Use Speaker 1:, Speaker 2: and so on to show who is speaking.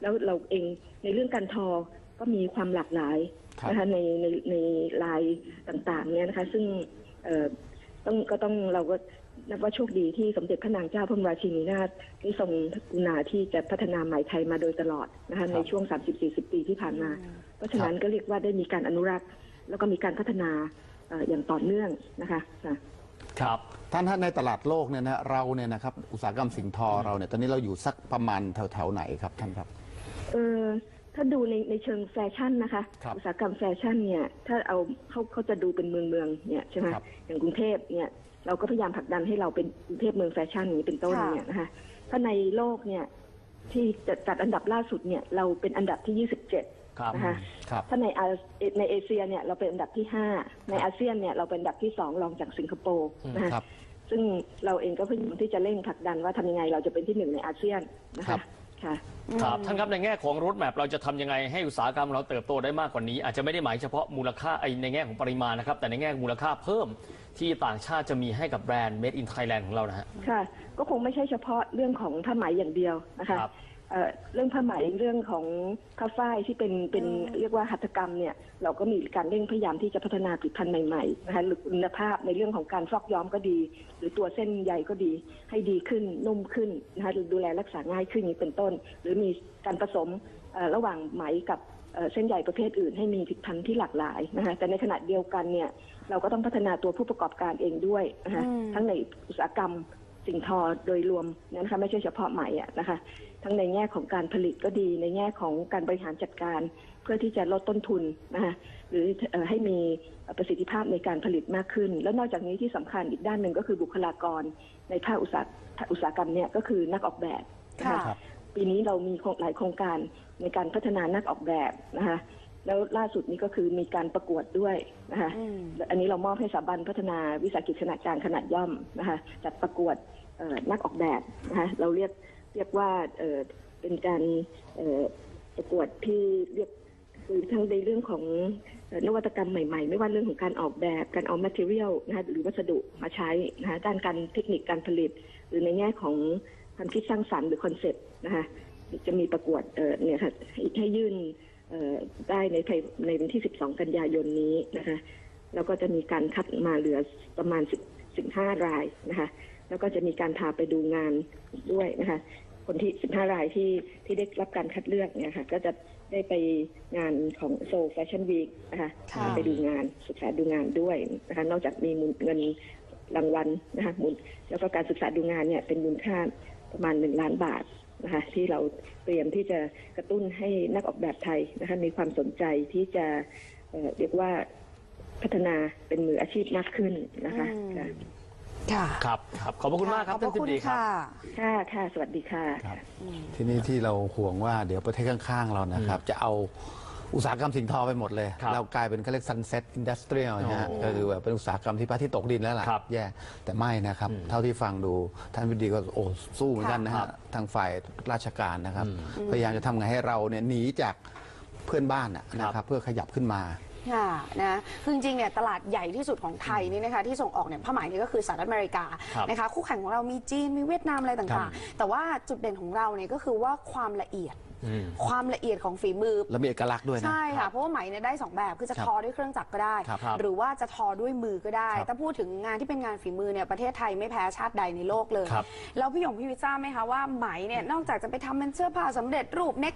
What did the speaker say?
Speaker 1: แล้วเราเองในเรื่องการทอก็มีความหลากหลาย
Speaker 2: ครับ
Speaker 1: นะคะในในในลายต่างๆเนี่ยนะคะ ซึ่งเอ่อต้องก็ต้องเราก็นับว่าโชคดีที่สมเด็จพระนางเจ้าพระบรมราชินีนาถได้ทรงกรุณาที่จะพัฒนาไหมไทยมาโดยตลอดนะคะในช่วง 30-40 ปีที่ผ่านมา เพราะฉะนั้นก็เรียกว่าได้มีการอนุรักษ์ แล้วก็มีการพัฒนาเอ่ออย่างต่อเนื่องนะคะค่ะ
Speaker 3: ครับ
Speaker 2: ท่านท่านในตลาดโลกเนี่ยนะเราเนี่ยนะครับอุตสาหกรรมสิ่งทอเราเนี่ยตอนนี้เราอยู่สักประมาณแถวแถวๆไหนครับท่านครับ
Speaker 1: เออถ้าดูในในเชิงแฟชั่นนะคะ
Speaker 2: ครับ
Speaker 1: อุตสาหกรรมแฟชั่นเนี่ยถ้าเอาเขาเขาจะดูเป็นเมืองเมืองเนี่ยใช่ไหม
Speaker 2: ครับ
Speaker 1: อย่างกรุงเทพเนี่ยเราก็พยายามผลักดันให้เราเป็นกรุงเทพเมืองแฟชั่นอย่างนี้เป็นต้น
Speaker 4: ค่ะ
Speaker 1: เนี่ยนะคะถ้าในโลกเนี่ยที่จัดจัดอันดับล่าสุดเนี่ยเราเป็นอันดับที่ 27
Speaker 3: ครับ
Speaker 1: นะคะ
Speaker 2: ครับ
Speaker 1: ถ้าในอาในเอเชียเนี่ยเราเป็นอันดับที่ 5 ในอาเซียนเนี่ยเราเป็นอันดับที่ 2 รองจากสิงคโปร์นะคะ
Speaker 2: ครับ
Speaker 1: ซึ่งเราเองก็พยายามที่จะเร่งผลักดันว่าทำยังไงเราจะเป็นที่หนึ่งในอาเซียนนะ
Speaker 2: ครั
Speaker 1: คะ
Speaker 2: บ
Speaker 1: ค่ะ
Speaker 3: ครับท่านครับในแง่ของรถแมพเราจะทำยังไงให้อุตสาหกรรมเราเติบโตได้มากกว่านี้ อาจจะไม่ได้หมายเฉพาะมูลค่าไอในแง่ของปริมาณนะครับ แต่ในแง่มูลค่าเพิ่มที่ต่างชาติจะมีให้กับแบรนด์ Made in Thailand ของเรานะฮะ
Speaker 1: ค่ะ ก็คงไม่ใช่เฉพาะเรื่องของผ้าไหมอย่างเดียวนะคะ
Speaker 3: ครับ
Speaker 1: เอ่อเรื่องผ้าไหมเรื่องของผ้าฝ้ายที่เป็นเป็นเรียกว่าหัตถกรรมเนี่ยเราก็มีการเร่งพยายามที่จะพัฒนาผลิตภัณฑ์ใหม่ๆนะคะหรือคุณภาพในเรื่องของการฟอกย้อมก็ดี หรือตัวเส้นใยก็ดีให้ดีขึ้นนุ่มขึ้นนะคะดูแลรักษาง่ายขึ้นอย่างนี้เป็นต้น หรือมีการผสมเอ่อระหว่างไหมกับเอ่อเส้นใยประเภทอื่น ให้มีผลิตภัณฑ์ที่หลากหลายนะคะแต่ในขณะเดียวกันเนี่ยเราก็ต้องพัฒนาตัวผู้ประกอบการเองด้วยนะคะ
Speaker 4: อืม
Speaker 1: ทั้งในอุตสาหกรรม สิ่งทอโดยรวมนะคะไม่ใช่เฉพาะไหมอะนะคะ ทั้งในแง่ของการผลิตก็ดี ในแง่ของการบริหารจัดการ เพื่อที่จะลดต้นทุนนะคะหรือเอ่อให้มีประสิทธิภาพในการผลิตมากขึ้น แล้วนอกจากนี้ที่สำคัญอีกด้านหนึ่งก็คือบุคลากรในภาคอุตสาหอุตสาหกรรมเนี่ยก็คือนักออกแบบนะ
Speaker 4: ค่ะ
Speaker 1: คะ
Speaker 2: ครับ
Speaker 1: ปีนี้เรามีโครงหลายโครงการในการพัฒนานักออกแบบนะคะ แล้วล่าสุดนี้ก็คือมีการประกวดด้วยนะคะ
Speaker 4: อืม
Speaker 1: อันนี้เรามอบให้สถาบันพัฒนาวิสาหกิจขนาดกลางขนาดย่อมนะคะจัดประกวดเอ่อนักออกแบบนะคะเราเรียกเรียกว่าเอ่อเป็นการเอ่อประกวดที่เรียกคือทั้งในเรื่องของเอ่อนวัตกรรมใหม่ๆ ไม่ว่าเรื่องของการออกแบบการเอา material นะคะหรือวัสดุมาใช้นะคะด้านการเทคนิคการผลิต หรือในแง่ของความคิดสร้างสรรค์หรือคอนเซ็ปต์นะคะจะมีประกวดเอ่อเนี่ยค่ะให้ให้ยื่นเอ่อ ได้ในภายในวันที่ 12 กันยายนนี้นะคะ แล้วก็จะมีการคัดมาเหลือประมาณ10 15 รายนะคะ แล้วก็จะมีการพาไปดูงานด้วยนะคะ คนที่ 15 รายที่ที่ได้รับการคัดเลือกเนี่ยค่ะ ก็จะได้ไปงานของโซแฟชั่นวีคนะคะ
Speaker 4: ค่ะ
Speaker 1: ไปดูงานศึกษาดูงานด้วยนะคะ นอกจากมีมูลเงินรางวัลนะคะมูลแล้วก็การศึกษาดูงานเนี่ยเป็นมูลค่าประมาณหนึ่งล้านบาท นะคะที่เราเตรียมที่จะกระตุ้นให้นักออกแบบไทยนะคะมีความสนใจที่จะเอ่อเรียกว่าพัฒนาเป็นมืออาชีพมากขึ้นนะคะ
Speaker 4: อืม
Speaker 1: ค่ะ
Speaker 4: ค่ะ
Speaker 3: ครับครับขอบพระคุณมากครับ
Speaker 4: ขอบพ
Speaker 3: ท่าน
Speaker 4: ระ
Speaker 3: ทิ
Speaker 4: คุ
Speaker 3: บ
Speaker 4: ณ
Speaker 3: ดีครับ
Speaker 4: ค่ะ
Speaker 1: ค่ะค่ะสวัสดีค่ะ
Speaker 2: ครับทีนี้ที่เราห่วงว่าเดี๋ยวประเทศข้างๆเรานะครับ จะเอา อุตสาหกรรมสิ่งทอไปหมดเลย
Speaker 3: ครับ
Speaker 2: เรากลายเป็นเขาเรียก sunset industrial นะฮะ
Speaker 3: โอ้
Speaker 2: ก็คือแบบเป็นอุตสาหกรรมที่พระอาที่ตกดินแล้วล่ะ
Speaker 3: ครับ
Speaker 2: แย่แต่ไม่นะครับ เท่าที่ฟังดูท่านวิดีก็โอ้สู้เหมือนกันนะ
Speaker 3: ครั
Speaker 2: ฮะ
Speaker 3: บ
Speaker 2: ทางฝ่ายราชการนะครับ พยายามจะทำไงให้เราเนี่ยหนีจากเพื่อนบ้านน่ะนะครับเพื่อขยับขึ้นมา
Speaker 4: ค่ะนะคือจริงๆเนี่ยตลาดใหญ่ที่สุดของไทยนี่นะคะที่ส่งออกเนี่ยผ้าไหมนี่ก็คือสหรัฐอเมริกา
Speaker 3: ครับ
Speaker 4: นะคะคู่แข่งของเรามีจีนมีเวียดนามอะไร
Speaker 2: ครั
Speaker 4: ต่าง
Speaker 2: บ
Speaker 4: ๆแต่ว่าจุดเด่นของเราเนี่ยก็คือว่าความละเอียด
Speaker 3: อืม
Speaker 4: ความละเอียดของฝีมือ
Speaker 2: แล้วมีเอกลักษณ์ด้วยนะ
Speaker 4: ใช่ค่ะ เพราะว่าไหมเนี่ยได้สองแบบคือจะ
Speaker 2: ครับ
Speaker 4: ทอด้วยเครื่องจักรก็ได้
Speaker 2: ครับ
Speaker 4: หรือว่าจะทอด้วยมือก็ได้
Speaker 2: ครับ
Speaker 4: ถ้าพูดถึงงานที่เป็นงานฝีมือเนี่ยประเทศไทยไม่แพ้ชาติใดในโลกเลย
Speaker 3: ครับ
Speaker 4: แล้วพี่หยงพี่วิทย์ทราบไหมคะว่าไหมเนี่ยนอกจากจะไปทำเป็นเสื้อผ้าสำเร็จรูปเน็ก